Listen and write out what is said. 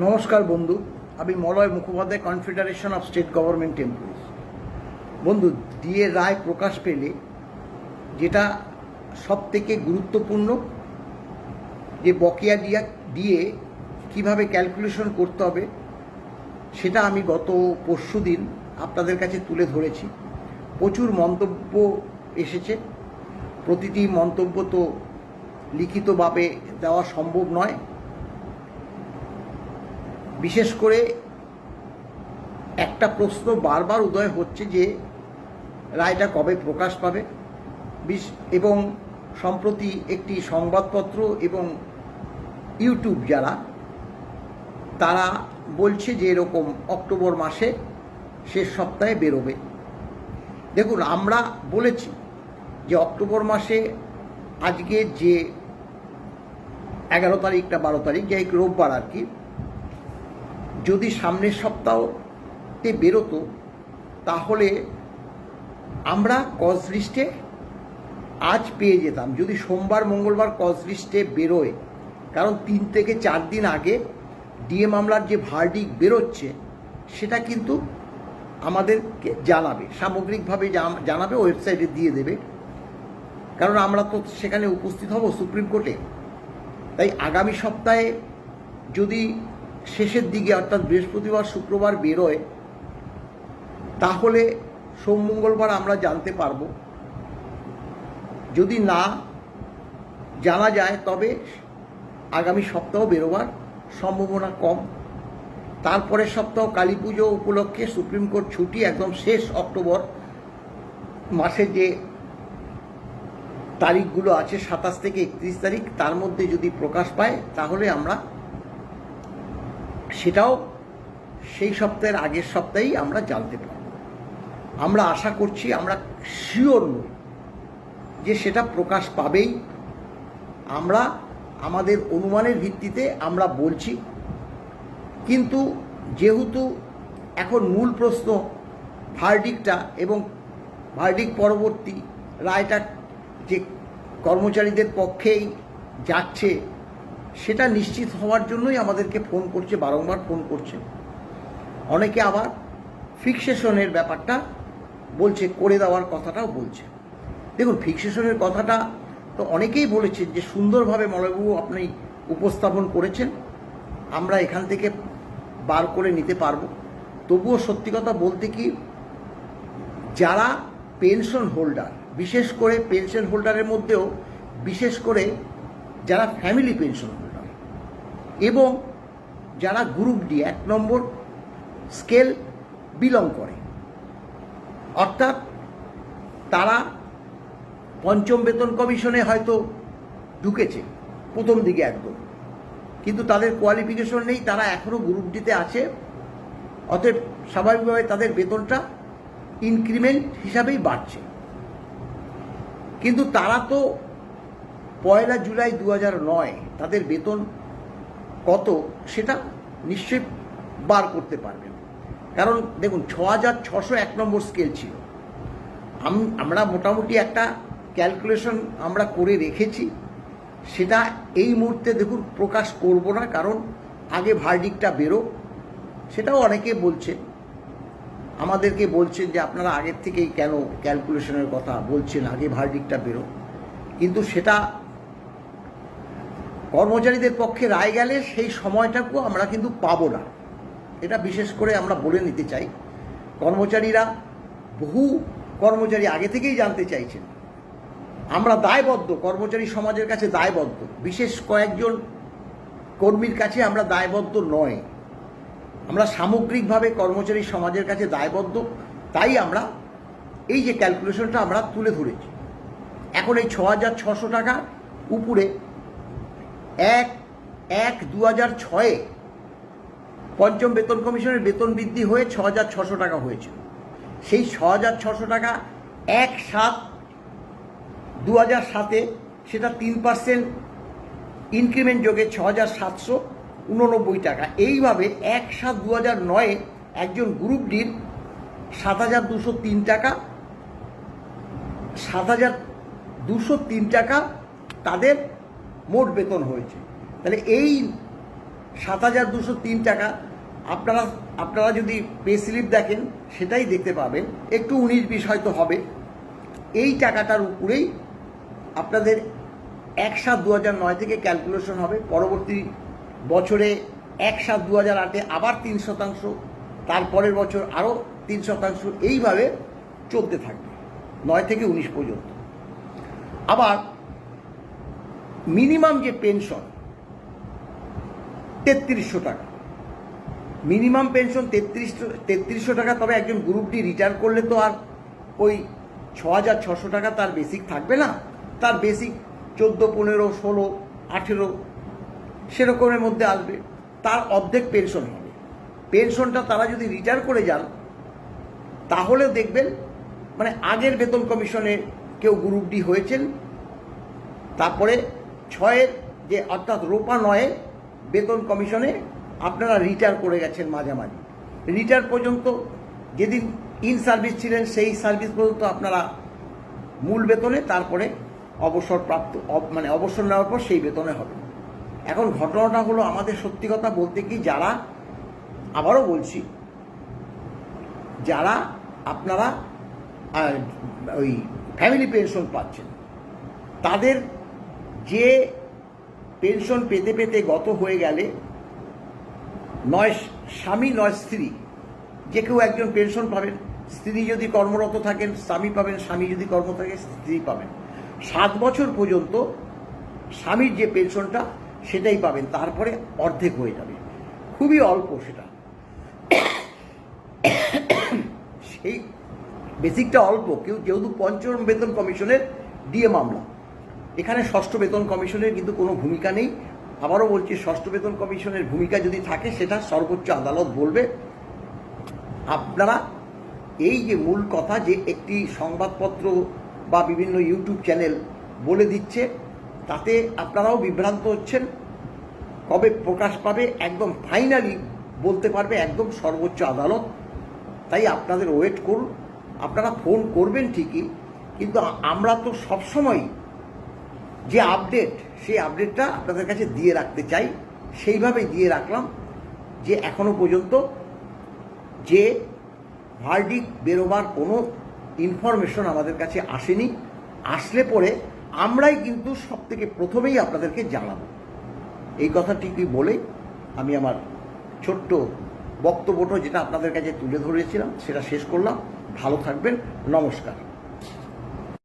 নমস্কার বন্ধু, আমি Malay Mukhopadhyay confederation of state government employees বন্ধু ডিএ রায় প্রকাশ পেলে যেটা সব থেকে গুরুত্বপূর্ণ যে বকেয়া দিয়া দিয়ে কীভাবে ক্যালকুলেশন করতে হবে, সেটা আমি গত পরশু দিন আপনাদের কাছে তুলে ধরেছি। প্রচুর মন্তব্য এসেছে। প্রতিটি মন্তব্য তো লিখিতভাবে দেওয়া সম্ভব নয়। বিশেষ করে একটা প্রশ্ন বারবার উদয় হচ্ছে যে রায়টা কবে প্রকাশ পাবে? বিশ- এবং সম্প্রতি একটি সংবাদপত্র এবং ইউটিউব যারা, তারা বলছে যে এরকম অক্টোবর মাসে শেষ সপ্তাহে বেরোবে। দেখুন, আমরা বলেছি যে অক্টোবর মাসে আজকে যে এগারো তারিখটা, বারো তারিখ যে রোববার আর কি যদি সামনের সপ্তাহতে বেরোতো, তাহলে আমরা কজ লিস্টে আজ পেয়ে যেতাম। যদি সোমবার, মঙ্গলবার কজ লিস্টে বেরোয়, কারণ তিন থেকে চার দিন আগে ডিএ মামলার যে ভার্ডিক বেরোচ্ছে, সেটা কিন্তু আমাদেরকে জানাবে, সামগ্রিকভাবে জানাবে, ওয়েবসাইটে দিয়ে দেবে। কারণ আমরা তো সেখানে উপস্থিত হব সুপ্রিম কোর্টে। তাই আগামী সপ্তাহে যদি শেষের দিকে অর্থাৎ বৃহস্পতিবার, শুক্রবার বেরোয়, তাহলে সোম, মঙ্গলবার আমরা জানতে পারব। যদি না জানা যায়, তবে আগামী সপ্তাহ বেরোবার সম্ভাবনা কম। তারপরের সপ্তাহ কালী পুজো উপলক্ষে সুপ্রিম কোর্ট ছুটি একদম শেষ অক্টোবর মাসে যে তারিখগুলো আছে, সাতাশ থেকে একত্রিশ তারিখ, তার মধ্যে যদি প্রকাশ পায়, তাহলে আমরা সেটাও সেই সপ্তাহের আগের সপ্তাহেই আমরা জানতে পারব। আমরা আশা করছি, আমরা শিওর নই যে সেটা প্রকাশ পাবেই। আমরা আমাদের অনুমানের ভিত্তিতে আমরা বলছি। কিন্তু যেহেতু এখন মূল প্রশ্ন ভার্ডিকটা এবং ভার্ডিক পরবর্তী রায়টা যে কর্মচারীদের পক্ষেই যাচ্ছে সেটা নিশ্চিত হওয়ার জন্যই আমাদেরকে ফোন করছে, বারংবার ফোন করছে। অনেকে আবার ফিক্সেশনের ব্যাপারটা বলছে, করে দেওয়ার কথাটাও বলছে। দেখুন ফিক্সেশনের কথাটা তো অনেকেই বলেছেন যে, সুন্দরভাবে মলয়বাবু আপনি উপস্থাপন করেছেন। আমরা এখান থেকে বার করে নিতে পারব। তবুও সত্যি কথা বলতে কি, যারা পেনশন হোল্ডার বিশেষ করে পেনশন হোল্ডারের মধ্যেও বিশেষ করে যারা ফ্যামিলি পেনশন হোল্ডার এবং যারা গ্রুপ ডি এক নম্বর স্কেল বিলং করে। অর্থাৎ তারা পঞ্চম বেতন কমিশনে হয়তো ঢুকেছে, প্রথম দিকে একদম। কিন্তু তাদের কোয়ালিফিকেশন নেই, তারা এখনও গ্রুপ ডিতে আছে। অতএব স্বাভাবিকভাবে তাদের বেতনটা ইনক্রিমেন্ট হিসাবেই বাড়ছে। কিন্তু তারা তো পয়লা জুলাই দু নয়, তাদের বেতন কত সেটা নিশ্চয়ই বার করতে পারবেন। কারণ দেখুন ছ হাজার ছশো এক নম্বর স্কেল ছিল। আমরা মোটামুটি একটা ক্যালকুলেশন আমরা করে রেখেছি। সেটা এই মুহূর্তে দেখুন প্রকাশ করব না, কারণ আগে ভার্ডিকটা বেরো। সেটাও অনেকে বলছে। আমাদেরকে বলছেন যে আপনারা আগের থেকেই কেন ক্যালকুলেশনের কথা বলছেন, আগে ভার্ডিকটা বেরো। কিন্তু সেটা কর্মচারীদের পক্ষে রায় গেলে সেই সময়টাকেও আমরা কিন্তু পাবো না। এটা বিশেষ করে আমরা বলে নিতে চাই, কর্মচারীরা বহু কর্মচারী আগে থেকেই জানতে চাইছেন। আমরা দায়বদ্ধ, কর্মচারী সমাজের কাছে দায়বদ্ধ। বিশেষ কয়েকজন কর্মীর কাছে আমরা দায়বদ্ধ নয়। আমরা সামগ্রিকভাবে কর্মচারী সমাজের কাছে দায়বদ্ধ, তাই আমরা এই যে ক্যালকুলেশনটা আমরা তুলে ধরেছি। এখন এই ছ হাজার ছশো টাকা উপরে এক এক দু হাজার ছয়ে পঞ্চম বেতন কমিশনের বেতন বৃদ্ধি হয়ে ছ হাজার ছশো টাকা হয়েছিল সেই ছ হাজার ছশো টাকা এক সাত দু হাজার সাতে সেটা তিন পার্সেন্ট ইনক্রিমেন্ট যোগে ছ হাজার সাতশো উননব্বই টাকা। এইভাবে এক সাত দু হাজার নয়ে একজন গ্রুপ ডির সাত হাজার দুশো তিন টাকা সাত হাজার দুশো তিন টাকা তাদের মোট বেতন হয়েছে। তাহলে এই সাত হাজার দুশো তিন টাকা আপনারা আপনারা যদি পে স্লিপ দেখেন, সেটাই দেখতে পাবেন। একটু উনিশ বিশ হয়তো হবে। এই টাকাটার উপরেই আপনাদের এক সাত দু হাজার নয় থেকে ক্যালকুলেশন হবে। পরবর্তী বছরে এক সাত দু হাজার আটে আবার তিন শতাংশ, তারপরের বছর আরও তিন শতাংশ, এইভাবে চলতে থাকবে। নয় থেকে উনিশ পর্যন্ত। আবার মিনিমাম যে পেনশন, তেত্রিশশো টাকা। মিনিমাম পেনশন তেত্রিশশো তেত্রিশশো টাকা, তবে একজন গ্রুপ ডি রিটায়ার করলে তো আর ওই ছ হাজার ছশো টাকা তার বেসিক থাকবে না। তার বেসিক চোদ্দ, পনেরো, ষোলো, আঠেরো, সেরকমের মধ্যে আসবে। তার অর্ধেক পেনশন হবে। পেনশনটা তারা যদি রিটায়ার করে যান, তাহলে দেখবেন মানে আগের বেতন কমিশনে কেউ গ্রুপ ডি হয়েছেন, তারপরে ছয়ের যে অর্থাৎ রোপা নয়ে বেতন কমিশনে আপনারা রিটায়ার করে গেছেন মাঝামাঝি। রিটায়ার পর্যন্ত যেদিন ইন সার্ভিস ছিলেন, সেই সার্ভিস পর্যন্ত আপনারা মূল বেতনে, তারপরে অবসরপ্রাপ্ত, অব- মানে অবসর নেওয়ার পর সেই বেতনে হবে। এখন ঘটনাটা হলো আমাদের সত্যি কথা বলতে কি, যারা, আবারও বলছি, যারা আপনারা ওই ফ্যামিলি পেনশন পাচ্ছেন, তাদের যে পেনশন পেতে পেতে গত হয়ে গেলে নয় স্বামী নয় স্ত্রী, যে কেউ একজন পেনশন পাবেন, স্ত্রী যদি কর্মরত থাকেন, স্বামী পাবেন, স্বামী যদি কর্ম থাকে স্ত্রী পাবেন। সাত বছর পর্যন্ত স্বামীর যে পেনশনটা, সেটাই পাবেন, তারপরে অর্ধেক হয়ে যাবে। খুবই অল্প সেটা। সেই বেসিকটা অল্প, কেউ যেহেতু পঞ্চম বেতন কমিশনের ডিএ মামলা। এখানে ষষ্ঠ বেতন কমিশনের কিন্তু কোনো ভূমিকা নেই। আবারও বলছি, ষষ্ঠ বেতন কমিশনের ভূমিকা যদি থাকে, সেটা সর্বোচ্চ আদালত বলবে। আপনারা এই যে মূল কথা যে একটি সংবাদপত্র বা বিভিন্ন ইউটিউব চ্যানেল বলে দিচ্ছে, তাতে আপনারাও বিভ্রান্ত হচ্ছেন। কবে প্রকাশ পাবে, একদম ফাইনালি বলতে পারবে একদম সর্বোচ্চ আদালত। তাই আপনাদের ওয়েট করুন। আপনারা ফোন করবেন ঠিকই, কিন্তু আমরা তো সবসময় যে আপডেট সেই আপডেটটা আপনাদের কাছে দিয়ে রাখতে চাই, সেইভাবেই দিয়ে রাখলাম, যে এখনও পর্যন্ত যে ভার্ডিক বেরোবার কোনো ইনফরমেশন আমাদের কাছে আসেনি, আসলে পরে আমরাই কিন্তু সব থেকে প্রথমেই আপনাদেরকে জানাব। এই কথাটিকে বলেই আমি আমার ছোট্ট বক্তব্যটা যেটা আপনাদের কাছে তুলে ধরেছিলাম, সেটা শেষ করলাম। ভালো থাকবেন, নমস্কার।